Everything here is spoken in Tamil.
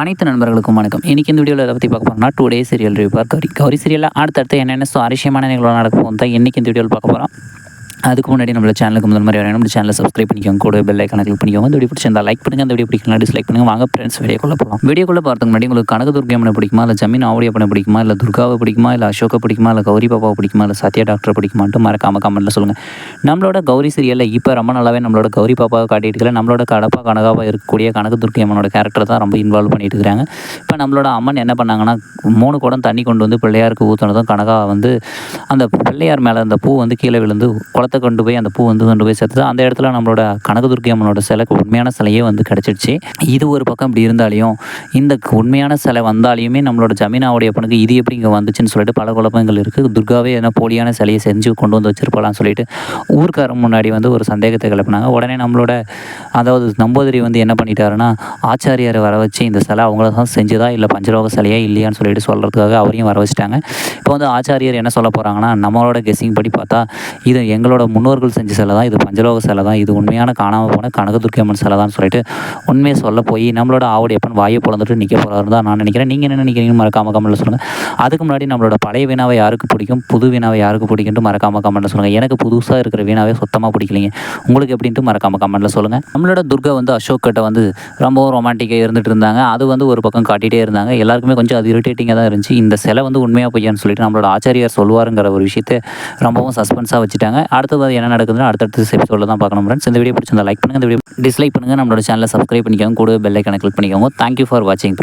அனைத்து நண்பர்களுக்கும் வணக்கம். இன்றைக்கி இந்த வீடியோவில் எதை பற்றி பார்க்க போகிறோம்னா today serial review Gowri Gowri சீரியலில் அடுத்தடுத்து என்னென்ன சுவாரஸ்யமான நிகழ்வு நடக்க போகும் தான் இன்றைக்கி இந்த வீடியோவில் பார்க்க போகிறோம் அதுக்கு முன்னாடி நம்மள சேனலுக்கு முதல் மாதிரி வேணும் நம்ம சேனலை சப்ஸ்கிரைப் பண்ணிக்கோங்க. கூட பெல் ஐக்கான கிளிக் பண்ணிக்கோங்க. இந்த வீடியோ பிடிச்சிருந்தா லைக் பண்ணுங்க. அந்த வீடியோ பிடிக்கலாம் டிஸ்லைக் பண்ணுங்க. வாங்க ஃப்ரெண்ட்ஸ் வீடியோக்குள்ள போகலாம் வீடியோக்குள்ள பார்த்துக்கு முன்னாடி உங்களுக்கு கனக என்ன பிடிக்குமா? இல்லை ஜமீன் ஆவடியா பண்ண பிடிக்குமா? இல்லை துர்காவை பிடிக்குமா? இல்லை அசோகை பிடிக்குமா? இல்லை கௌரி பாப்பா பிடிக்குமா? இல்லை சத்யா டாக்டர் பிடிக்குமான்ட்டு மறக்காம கமெண்ட்ல சொல்லுங்கள் நம்மளோட கௌரி சீரியலில் இப்போ ரொம்ப நல்லாவே நம்மளோட கௌரி பாப்பாவை காட்டிட்டு இருக்கல. நம்மளோட கடப்பா கனகாவாக இருக்கக்கூடிய கனக துர்கை அம்மனோட கேரக்டர் தான் ரொம்ப இன்வால்வ் பண்ணிட்டு இருக்காங்க. இப்போ நம்மளோட அம்மன் என்ன பண்ணாங்கன்னா மூணு குடம் தண்ணி கொண்டு வந்து பிள்ளையாருக்கு ஊற்றுனதும் கனகா வந்து அந்த பிள்ளையார் மேலே அந்த பூ வந்து கீழே விழுந்து குளத்தை கொண்டு போய் அந்த பூ வந்து கொண்டு போய் சேர்த்தது. அந்த இடத்துல நம்மளோட கனகதுர்க்கி அம்மனோட சிலைக்கு உண்மையான சிலையே வந்து கிடச்சிடுச்சு இது ஒரு பக்கம் இப்படி இருந்தாலையும் இந்த உண்மையான சிலை வந்தாலையுமே நம்மளோட ஜமீனாவுடைய பொண்ணுக்கு இது எப்படி இங்கே வந்துச்சுன்னு சொல்லிட்டு பல குழப்பங்கள் இருக்குது துர்காவே என்ன போலியான சிலையை செஞ்சு கொண்டு வந்து வச்சிருப்பாளான்னு சொல்லிட்டு ஊர்க்காரன் முன்னாடி வந்து ஒரு சந்தேகத்தை கிளப்பினாங்க. உடனே நம்மளோட அதாவது நம்பூதிரி வந்து என்ன பண்ணிட்டாருன்னா ஆச்சாரியாரை வர வச்சு இந்த சிலை அவங்கள தான் செஞ்சுதா இல்லை பஞ்சரோக சிலையா இல்லையான்னு சொல்லிட்டு சொல்கிறதுக்காக அவரையும் வர வச்சுட்டாங்க. இப்போ வந்து ஆச்சாரியர் என்ன சொல்ல போகிறாங்கன்னா நம்மளோட கெஸ்ஸிங் படி பார்த்தா இது எங்களோட முன்னோர்கள் செஞ்ச சிலை தான் இது பஞ்சலோக சிலை தான். இது உண்மையான காணாமல் போன கனகதுர்க்கி அம்மன் சிலை தான் சொல்லிட்டு உண்மையை சொல்ல போய் நம்மளோட ஆவுடையப்பன் வாயை பிளந்துட்டு நிற்க போகிறாரு தான் நான் நினைக்கிறேன். நீங்கள் என்ன நினைக்கிறீங்கன்னு மறக்காம கமெண்ட்டில் சொல்லுங்கள் அதுக்கு முன்னாடி நம்மளோட பழைய வீணாவை யாருக்கு பிடிக்கும்? புது வீணாவை யாருக்கு பிடிக்கும்னு மறக்காம கமெண்ட்டில் சொல்லுங்கள் எனக்கு புதுசாக இருக்கிற வீணாவே சுத்தமாக பிடிக்கலைங்க. உங்களுக்கு எப்படின்ட்டு மறக்காம கமெண்ட்டில் சொல்லுங்கள் நம்மளோட துர்கா வந்து அசோக் கிட்ட வந்து ரொம்பவும் ரொமான்டிக்காக இருந்துட்டு இருந்தாங்க. அது வந்து ஒரு பக்கம் காட்டிகிட்டே இருந்தாங்க. எல்லாருக்குமே கொஞ்சம் அது இரிட்டேட்டிங்காக தான் இருந்துச்சு. இந்த சிலை வந்து உண்மையாக பொய்யான்னு சொல்லிட்டு நம்மளோட ஆச்சாரியார் சொல்லுவாருங்கிற ஒரு விஷயத்தை ரொம்பவும் சஸ்பென்ஸாக வச்சுட்டாங்க. அடுத்தது என்ன நடக்குதுன்னு அடுத்தடுத்த எபிசோடில் தான் பார்க்கணும் ஃப்ரெண்ட்ஸ் இந்த வீடியோ பிடிச்சிருந்தா லைக் பண்ணுங்கள் இந்த வீடியோ டிஸ்லைக் பண்ணுங்கள் நம்மளோட சேனலை சப்ஸ்கிரைப் பண்ணிக்கோங்க. கூட பெல் ஐக்கனை கிளிக் பண்ணிக்கோங்க. தேங்க்யூ ஃபார் வாட்சிங்